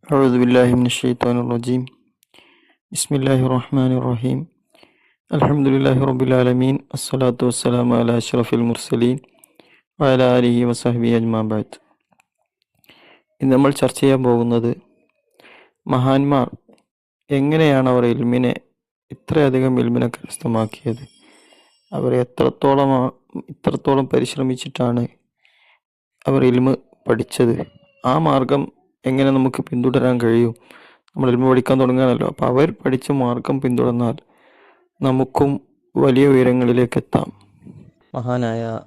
أعوذ بالله من الشيطان الرجيم بسم الله الرحمن الرحيم الحمد لله رب العالمين الصلاة والسلام على أشرف المرسلين وعلى آله وصحبه أجمعين بعد ഇന്ന് നമ്മൾ ചർച്ച ചെയ്യാൻ പോകുന്നത് മഹാന്മാർ എങ്ങനെയാണ് അവർ ഇൽമിനെ ഇത്രയധികം ഇൽമിനെ കരസ്ഥമാക്കിയത് അവർ എത്രത്തോളം ആ- ഇത്രത്തോളം പരിശ്രമിച്ചിട്ടാണ് അവർ ഇൽമ് പഠിച്ചത് ആ മാർഗം എങ്ങനെ നമുക്ക് പിന്തുടരാൻ കഴിയും? നമ്മൾ എൽമ പഠിക്കാൻ തുടങ്ങുകയാണല്ലോ. അപ്പോൾ അവർ പഠിച്ച മാർഗം പിന്തുടർന്നാൽ നമുക്കും വലിയ ഉയരങ്ങളിലേക്ക് എത്താം. മഹാനായ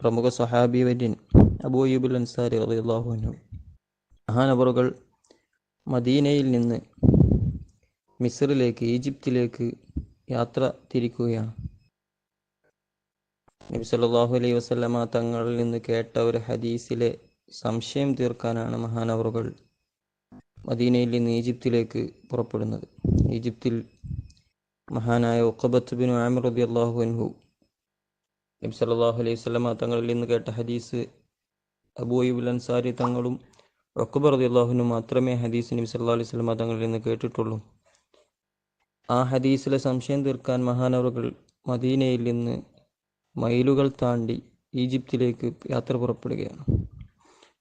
പ്രമുഖ സഹാബി വര്യൻ അബൂയുബുൽ അൻസാരി അള്ളാഹുനു അൻഹു. മഹാനവറുകൾ മദീനയിൽ നിന്ന് മിസറിലേക്ക് ഈജിപ്തിലേക്ക് യാത്ര തിരിക്കുകയാണ്. നബി സല്ലല്ലാഹു അലൈഹി വസല്ലമ തങ്ങളിൽ നിന്ന് കേട്ട ഒരു ഹദീസിലെ സംശയം തീർക്കാനാണ് മഹാനവറുകൾ മദീനയിൽ നിന്ന് ഈജിപ്തിലേക്ക് പുറപ്പെടുന്നത്. ഈജിപ്തിൽ മഹാനായ ഒക്കബത്ത് ബിൻ ആമിർ റബി അള്ളാഹു അൻഹു നബി സല്ലല്ലാഹു അലൈഹി വസല്ലമ തങ്ങളിൽ നിന്ന് കേട്ട ഹദീസ് അബൂയുബുൽ അൻസാരി തങ്ങളും ഒക്കബർ റബി അള്ളാഹുനും മാത്രമേ ഹദീസ് നബി സല്ലാ അലൈഹി വസല്ലമ തങ്ങളിൽ നിന്ന് കേട്ടിട്ടുള്ളൂ. ആ ഹദീസിലെ സംശയം തീർക്കാൻ മഹാനവറുകൾ മദീനയിൽ നിന്ന് മൈലുകൾ താണ്ടി ഈജിപ്തിലേക്ക് യാത്ര പുറപ്പെടുകയാണ്.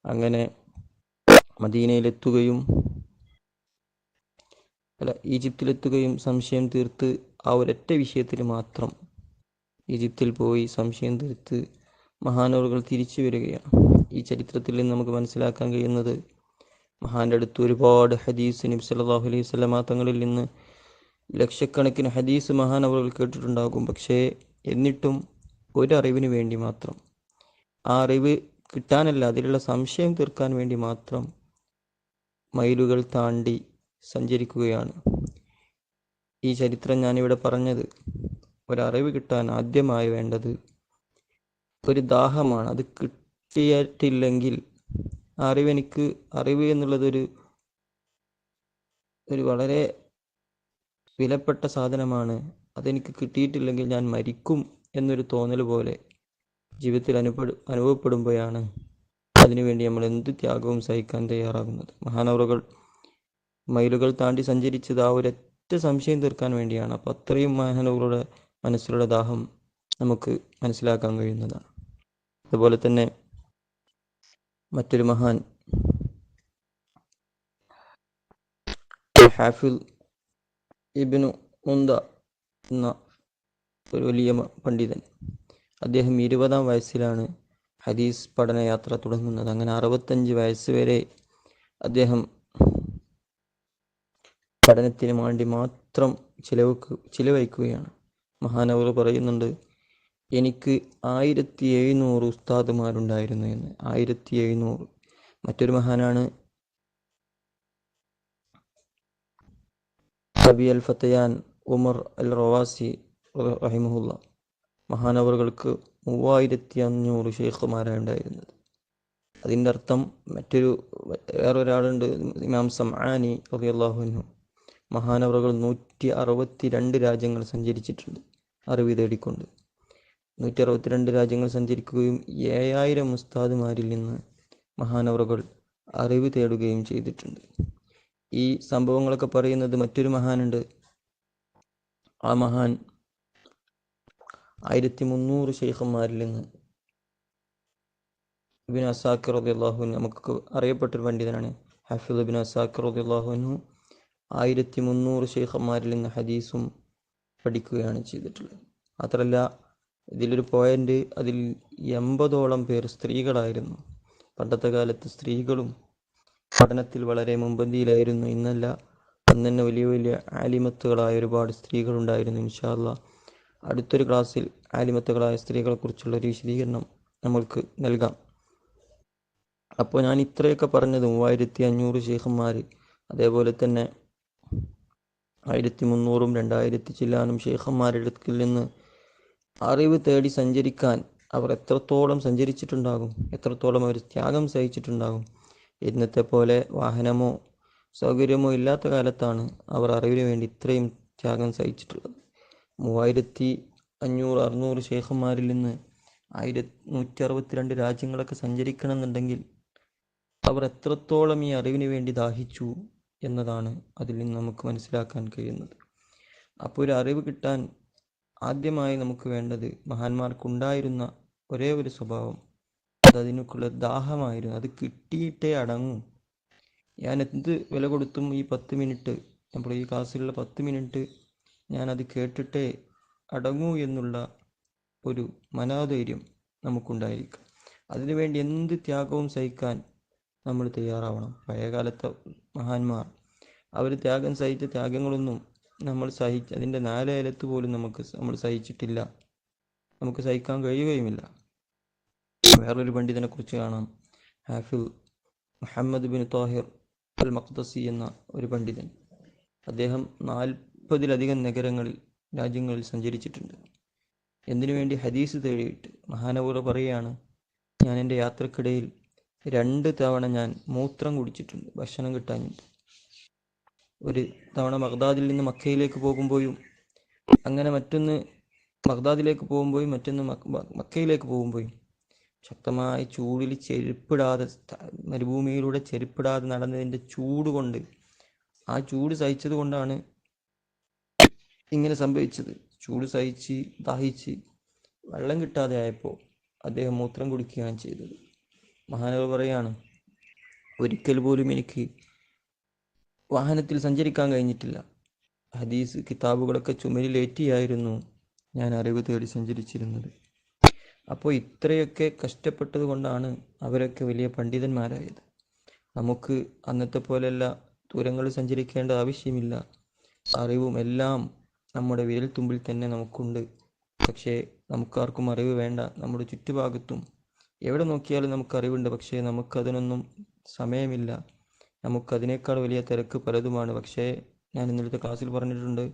അങ്ങനെ മദീനയിലെത്തുകയും അല്ല ഈജിപ്തിലെത്തുകയും സംശയം തീർത്ത് ആ ഒരൊറ്റ വിഷയത്തിൽ മാത്രം ഈജിപ്തിൽ പോയി സംശയം തീർത്ത് മഹാനവറുകൾ തിരിച്ചു വരികയാണ്. ഈ ചരിത്രത്തിൽ നിന്ന് നമുക്ക് മനസ്സിലാക്കാൻ കഴിയുന്നത് മഹാന്റെ അടുത്ത് ഒരുപാട് ഹദീസ് നബി സല്ലല്ലാഹു അലൈഹി വസല്ലമ തങ്ങളിൽ നിന്ന് ലക്ഷക്കണക്കിന് ഹദീസ് മഹാനവറുകൾ കേട്ടിട്ടുണ്ടാകും. പക്ഷേ എന്നിട്ടും ഒരറിവിന് വേണ്ടി മാത്രം ആ അറിവ് കിട്ടാനല്ല അതിലുള്ള സംശയം തീർക്കാൻ വേണ്ടി മാത്രം മൈലുകൾ താണ്ടി സഞ്ചരിക്കുകയാണ്. ഈ ചരിത്രം ഞാനിവിടെ പറഞ്ഞത് ഒരറിവ് കിട്ടാൻ ആദ്യമായി വേണ്ടത് ഒരു ദാഹമാണ്. അത് കിട്ടിയിട്ടില്ലെങ്കിൽ അറിവ് എനിക്ക് അറിവ് എന്നുള്ളതൊരു ഒരു വളരെ വിലപ്പെട്ട സാധനമാണ്. അതെനിക്ക് കിട്ടിയിട്ടില്ലെങ്കിൽ ഞാൻ മരിക്കും എന്നൊരു തോന്നൽ പോലെ ജീവിതത്തിൽ അനുഭവ അനുഭവപ്പെടുമ്പോഴാണ് അതിനുവേണ്ടി നമ്മൾ എന്ത് ത്യാഗവും സഹിക്കാൻ തയ്യാറാകുന്നത്. മഹാനവറുകൾ മൈലുകൾ താണ്ടി സഞ്ചരിച്ചത് ആ ഒരൊറ്റ സംശയം തീർക്കാൻ വേണ്ടിയാണ്. അപ്പോൾ അത്രയും മഹാനവറുകളുടെ മനസ്സിലുള്ള ദാഹം നമുക്ക് മനസ്സിലാക്കാൻ കഴിയുന്നതാണ്. അതുപോലെ തന്നെ മറ്റൊരു മഹാൻ ഹാഫിൽ ഇബിനു മുന്ത എന്ന ഒരു വലിയ പണ്ഡിതൻ. അദ്ദേഹം ഇരുപതാം വയസ്സിലാണ് ഹദീസ് പഠനയാത്ര തുടങ്ങുന്നത്. അങ്ങനെ അറുപത്തഞ്ച് വയസ്സ് വരെ അദ്ദേഹം പഠനത്തിന് വേണ്ടി മാത്രം ചിലവക്ക് ചിലവഴിക്കുകയാണ്. മഹാനവർ പറയുന്നുണ്ട് എനിക്ക് ആയിരത്തി എഴുന്നൂറ് ഉസ്താദുമാരുണ്ടായിരുന്നു എന്ന്. ആയിരത്തി എഴുന്നൂറ് മറ്റൊരു മഹാനാണ് സബി അൽ ഫത്തയാൻ ഉമർ അൽ റവാസി റഹിമുല്ല മഹാനവറുകൾക്ക് മൂവായിരത്തി അഞ്ഞൂറ് ഷെയ്ഖുമാരാണ് ഉണ്ടായിരുന്നത്. അതിന്റെ അർത്ഥം മറ്റൊരു വേറൊരാളുണ്ട് ഇമാം സമാനി റളിയല്ലാഹു മഹാനവറുകൾ നൂറ്റി അറുപത്തി രണ്ട് രാജ്യങ്ങൾ സഞ്ചരിച്ചിട്ടുണ്ട് അറിവ് തേടിക്കൊണ്ട്. നൂറ്റി അറുപത്തിരണ്ട് രാജ്യങ്ങൾ സഞ്ചരിക്കുകയും ഏഴായിരം മുസ്താദുമാരിൽ നിന്ന് മഹാനവറുകൾ അറിവ് തേടുകയും ചെയ്തിട്ടുണ്ട്. ഈ സംഭവങ്ങളൊക്കെ പറയുന്നത് മറ്റൊരു മഹാനുണ്ട്. ആ മഹാൻ ആയിരത്തി മുന്നൂറ് ഷെയ്ഖന്മാരിൽ നിന്ന് ഇബിൻ അസാക്കിർ അൻഹു നമുക്ക് അറിയപ്പെട്ടൊരു പണ്ഡിതനാണ്. ഹഫീദ് ബിൻ അസാക്കിർ റളിയല്ലാഹു അൻഹു ആയിരത്തി മുന്നൂറ് ഷെയ്ഖന്മാരിൽ നിന്ന് ഹദീസും പഠിക്കുകയാണ് ചെയ്തിട്ടുള്ളത്. മാത്രമല്ല ഇതിലൊരു പോയിന്റ് അതിൽ എൺപതോളം പേർ സ്ത്രീകളായിരുന്നു. പണ്ടത്തെ കാലത്ത് സ്ത്രീകളും പഠനത്തിൽ വളരെ മുൻപന്തിയിലായിരുന്നു. ഇന്നല്ല അന്ന് വലിയ വലിയ ആലിമത്തുകളായ ഒരുപാട് സ്ത്രീകളുണ്ടായിരുന്നു ഇൻഷാല്ല അടുത്തൊരു ക്ലാസ്സിൽ ആലിമത്തുകളായ സ്ത്രീകളെക്കുറിച്ചുള്ള ഒരു വിശദീകരണം നമ്മൾക്ക് നൽകാം. അപ്പോൾ ഞാൻ ഇത്രയൊക്കെ പറഞ്ഞത് മൂവായിരത്തി അഞ്ഞൂറ് ഷെയ്ഖന്മാർ അതേപോലെ തന്നെ ആയിരത്തി മുന്നൂറും രണ്ടായിരത്തി ചില്ലാനും ഷെയ്ഖന്മാരുടെ അടുക്കിൽ നിന്ന് അറിവ് തേടി സഞ്ചരിക്കാൻ അവർ എത്രത്തോളം സഞ്ചരിച്ചിട്ടുണ്ടാകും എത്രത്തോളം അവർ ത്യാഗം സഹിച്ചിട്ടുണ്ടാകും ഇന്നത്തെ പോലെ വാഹനമോ സൗകര്യമോ ഇല്ലാത്ത കാലത്താണ് അവർ അറിവിന് വേണ്ടി ഇത്രയും ത്യാഗം സഹിച്ചിട്ടുള്ളത്. മൂവായിരത്തി അഞ്ഞൂറ് അറുന്നൂറ് ഷെയ്ഖന്മാരിൽ നിന്ന് ആയിരത്തി നൂറ്റി അറുപത്തിരണ്ട് രാജ്യങ്ങളൊക്കെ സഞ്ചരിക്കണം എന്നുണ്ടെങ്കിൽ അവർ എത്രത്തോളം ഈ അറിവിന് വേണ്ടി ദാഹിച്ചു എന്നതാണ് അതിൽ നിന്ന് നമുക്ക് മനസ്സിലാക്കാൻ കഴിയുന്നത്. അപ്പോൾ ഒരു അറിവ് കിട്ടാൻ ആദ്യമായി നമുക്ക് വേണ്ടത് മഹാന്മാർക്കുണ്ടായിരുന്ന ഒരേ ഒരു സ്വഭാവം. അത് അതിനൊക്കെയുള്ള ദാഹമായിരുന്നു. അത് കിട്ടിയിട്ടേ അടങ്ങും. ഞാൻ എന്ത് വില കൊടുത്തും ഈ പത്ത് മിനിറ്റ് നമ്മൾ ഈ ക്ലാസ്സിലുള്ള പത്ത് മിനിറ്റ് ഞാനത് കേട്ടിട്ടേ അടങ്ങൂ എന്നുള്ള ഒരു മനോധൈര്യം നമുക്കുണ്ടായിരിക്കും. അതിനുവേണ്ടി എന്ത് ത്യാഗവും സഹിക്കാൻ നമ്മൾ തയ്യാറാവണം. പഴയകാലത്തെ മഹാന്മാർ അവർ ത്യാഗം സഹിച്ച ത്യാഗങ്ങളൊന്നും നമ്മൾ സഹിച്ച് അതിന്റെ നാലേലത്ത് പോലും നമുക്ക് നമ്മൾ സഹിച്ചിട്ടില്ല. നമുക്ക് സഹിക്കാൻ കഴിയുകയുമില്ല. വേറൊരു പണ്ഡിതനെ കുറിച്ച് കാണാം. Hafiz Muhammad bin Tahir al Maqdisi എന്ന ഒരു പണ്ഡിതൻ. അദ്ദേഹം നാൽപ്പതിലധികം നഗരങ്ങളിൽ രാജ്യങ്ങളിൽ സഞ്ചരിച്ചിട്ടുണ്ട്. എന്തിനു വേണ്ടി ഹദീസ് തേടിയിട്ട് മഹാനവൂർ പറയുകയാണ് ഞാൻ എന്റെ യാത്രക്കിടയിൽ രണ്ട് തവണ ഞാൻ മൂത്രം കുടിച്ചിട്ടുണ്ട് ഭക്ഷണം കിട്ടാഞ്ഞിട്ട്. ഒരു തവണ മഗ്ദാദിൽ നിന്ന് മക്കയിലേക്ക് പോകുമ്പോഴും അങ്ങനെ മറ്റൊന്ന് മഗ്ദാദിലേക്ക് പോകുമ്പോഴും മറ്റൊന്ന് മക്കയിലേക്ക് പോകുമ്പോഴും ശക്തമായ ചൂടിൽ ചെരുപ്പിടാതെ മരുഭൂമിയിലൂടെ ചെരുപ്പിടാതെ നടന്നതിന്റെ ചൂട് കൊണ്ട് ആ ചൂട് സഹിച്ചത് കൊണ്ടാണ് ഇങ്ങനെ സംഭവിച്ചത്. ചൂട് സഹിച്ച് ദാഹിച്ച് വെള്ളം കിട്ടാതെ ആയപ്പോൾ അദ്ദേഹം മൂത്രം കുടിക്കുകയാണ് ചെയ്തത്. മഹാനവർ പറയാണ് ഒരിക്കൽ പോലും എനിക്ക് വാഹനത്തിൽ സഞ്ചരിക്കാൻ കഴിഞ്ഞിട്ടില്ല. ഹദീസ് കിതാബുകളൊക്കെ ചുമരിലേറ്റിയായിരുന്നു ഞാൻ അറിവ് തേടി സഞ്ചരിച്ചിരുന്നത്. അപ്പോൾ ഇത്രയൊക്കെ കഷ്ടപ്പെട്ടത് കൊണ്ടാണ് അവരൊക്കെ വലിയ പണ്ഡിതന്മാരായത്. നമുക്ക് അന്നത്തെ പോലെയല്ല ദൂരങ്ങൾ സഞ്ചരിക്കേണ്ട ആവശ്യമില്ല. അറിവും എല്ലാം നമ്മുടെ വിരൽത്തുമ്പിൽ തന്നെ നമുക്കുണ്ട്. പക്ഷേ നമുക്കാർക്കും അറിവ് വേണ്ട നമ്മുടെ ചുറ്റുഭാഗത്തും. എവിടെ നോക്കിയാലും നമുക്ക് അറിവുണ്ട് പക്ഷേ നമുക്കതിനൊന്നും സമയമില്ല. നമുക്കതിനേക്കാൾ വലിയ തിരക്ക് പലതുമാണ്. പക്ഷേ ഞാൻ ഇന്നലത്തെ ക്ലാസ്സിൽ പറഞ്ഞിട്ടുണ്ട്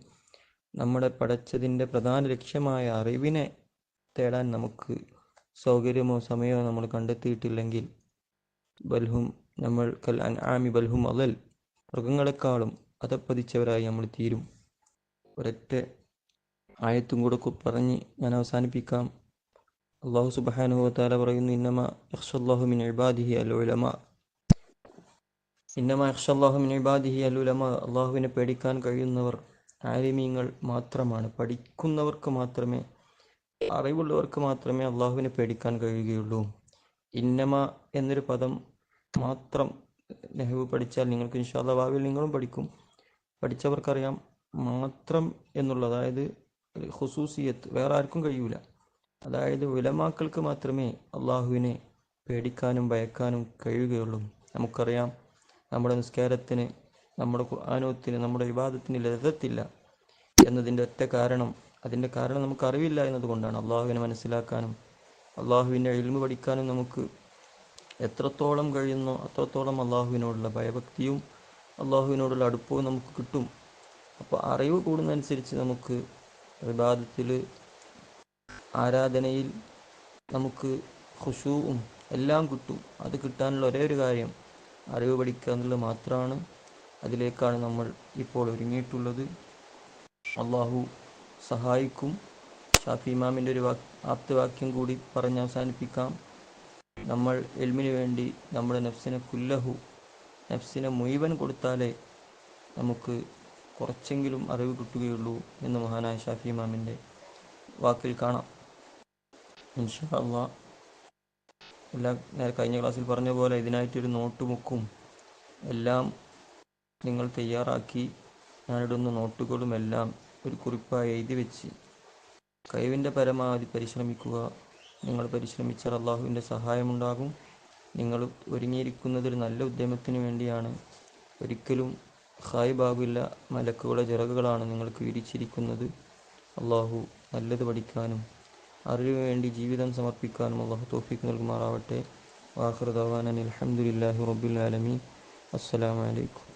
നമ്മുടെ പഠിച്ചതിന്റെ പ്രധാന ലക്ഷ്യമായ അറിവിനെ തേടാൻ നമുക്ക് സൗകര്യമോ സമയമോ നമ്മൾ കണ്ടെത്തിയിട്ടില്ലെങ്കിൽ ബൽഹും നമ്മൾ കൽ അൻആമി ബൽഹും അലൽ മൃഗങ്ങളെക്കാളും അതപ്പതിച്ചവരായി നമ്മൾ തീരും. ഒരൊറ്റ ആയത്തും കൂടെ പറഞ്ഞ് ഞാൻ അവസാനിപ്പിക്കാം. അള്ളാഹു സുബ്ഹാനഹു വതആല പറയുന്നു ഇന്നമ യഖ്ഷല്ലാഹു മിൻ ഇബാദിഹി അൽ ഉലമ ഇന്നമ യഖ്ഷല്ലാഹു മിൻ ഇബാദിഹി അൽ ഉലമ അള്ളാഹുവിനെ പേടിക്കാൻ കഴിയുന്നവർ ആലിമീങ്ങൾ മാത്രമാണ്. പഠിക്കുന്നവർക്ക് മാത്രമേ അറിവുള്ളവർക്ക് മാത്രമേ അള്ളാഹുവിനെ പേടിക്കാൻ കഴിയുകയുള്ളൂ. ഇന്നമ എന്നൊരു പദം മാത്രം നെഹ്വു പഠിച്ചാൽ നിങ്ങൾക്ക് ഇൻഷാല്ല ഭാവിയിൽ നിങ്ങളും പഠിക്കും. പഠിച്ചവർക്കറിയാം മാത്രം എന്നുള്ളത്. അതായത് ഹുസൂസിയത്ത് വേറെ ആർക്കും കഴിയൂല. അതായത് ഉലമാക്കൾക്ക് മാത്രമേ അള്ളാഹുവിനെ പേടിക്കാനും ഭയക്കാനും കഴിയുകയുള്ളൂ. നമുക്കറിയാം നമ്മുടെ നിസ്കാരത്തിന് നമ്മുടെ ഖുർആാനോത്തിന് നമ്മുടെ വിവാദത്തിന് ലതത്തില്ല എന്നതിന്റെ ഒറ്റ കാരണം അതിന്റെ കാരണം നമുക്ക് അറിവില്ല എന്നതുകൊണ്ടാണ് അള്ളാഹുവിനെ മനസ്സിലാക്കാനും അള്ളാഹുവിന്റെ എഴുമ പഠിക്കാനും നമുക്ക് എത്രത്തോളം കഴിയുന്നോ അത്രത്തോളം അള്ളാഹുവിനോടുള്ള ഭയഭക്തിയും അള്ളാഹുവിനോടുള്ള അടുപ്പവും നമുക്ക് കിട്ടും. അപ്പോൾ അറിവ് കൂടുന്നതനുസരിച്ച് നമുക്ക് വിവാദത്തിൽ ആരാധനയിൽ നമുക്ക് ഖുഷുവും എല്ലാം കിട്ടും. അത് കിട്ടാനുള്ള ഒരേ ഒരു കാര്യം അറിവ് പഠിക്കുക എന്നുള്ളത് മാത്രമാണ്. അതിലേക്കാണ് നമ്മൾ ഇപ്പോൾ ഒരുങ്ങിയിട്ടുള്ളത്. അള്ളാഹു സഹായിക്കും. ഷാഫി ഇമാമിന്റെ ഒരു വാക്ക് ആപ്തവാക്യം കൂടി പറഞ്ഞ് അവസാനിപ്പിക്കാം. നമ്മൾ എൽമിന് വേണ്ടി നമ്മുടെ നഫ്സിനെ കുല്ലഹു നഫ്സിനെ മുഴുവൻ കൊടുത്താലേ നമുക്ക് കുറച്ചെങ്കിലും അറിവ് കിട്ടുകയുള്ളൂ എന്ന് മഹാനായ ഷാഫി ഇമാമിന്റെ വാക്കിൽ കാണാം. ഇൻഷാ നേരെ കഴിഞ്ഞ ക്ലാസ്സിൽ പറഞ്ഞ പോലെ ഇതിനായിട്ടൊരു നോട്ട് ബുക്കും എല്ലാം നിങ്ങൾ തയ്യാറാക്കി ഞാനിടുന്ന നോട്ടുകളും എല്ലാം ഒരു കുറിപ്പായി എഴുതി വെച്ച് കഴിവിന്റെ പരമാവധി പരിശ്രമിക്കുക. നിങ്ങൾ പരിശ്രമിച്ചാൽ അള്ളാഹുവിന്റെ സഹായമുണ്ടാകും. നിങ്ങൾ ഒരുങ്ങിയിരിക്കുന്നത് ഒരു നല്ല ഉദ്യമത്തിന് വേണ്ടിയാണ്. ഒരിക്കലും ഹായിബാകില്ല മലക്കുകളുടെ ചിറകുകളാണ് നിങ്ങൾക്ക് വിരിച്ചിരിക്കുന്നത്. അള്ളാഹു നല്ലത് പഠിക്കാനും അറിവിന് വേണ്ടി ജീവിതം സമർപ്പിക്കാനും അള്ളാഹു തോഫിക്ക് നൽകുമാറാവട്ടെ. വാഹൃദാൻ അലഹമുല്ലാഹി റബുൽ ആലമീൻ. അസ്സലാമലൈക്കും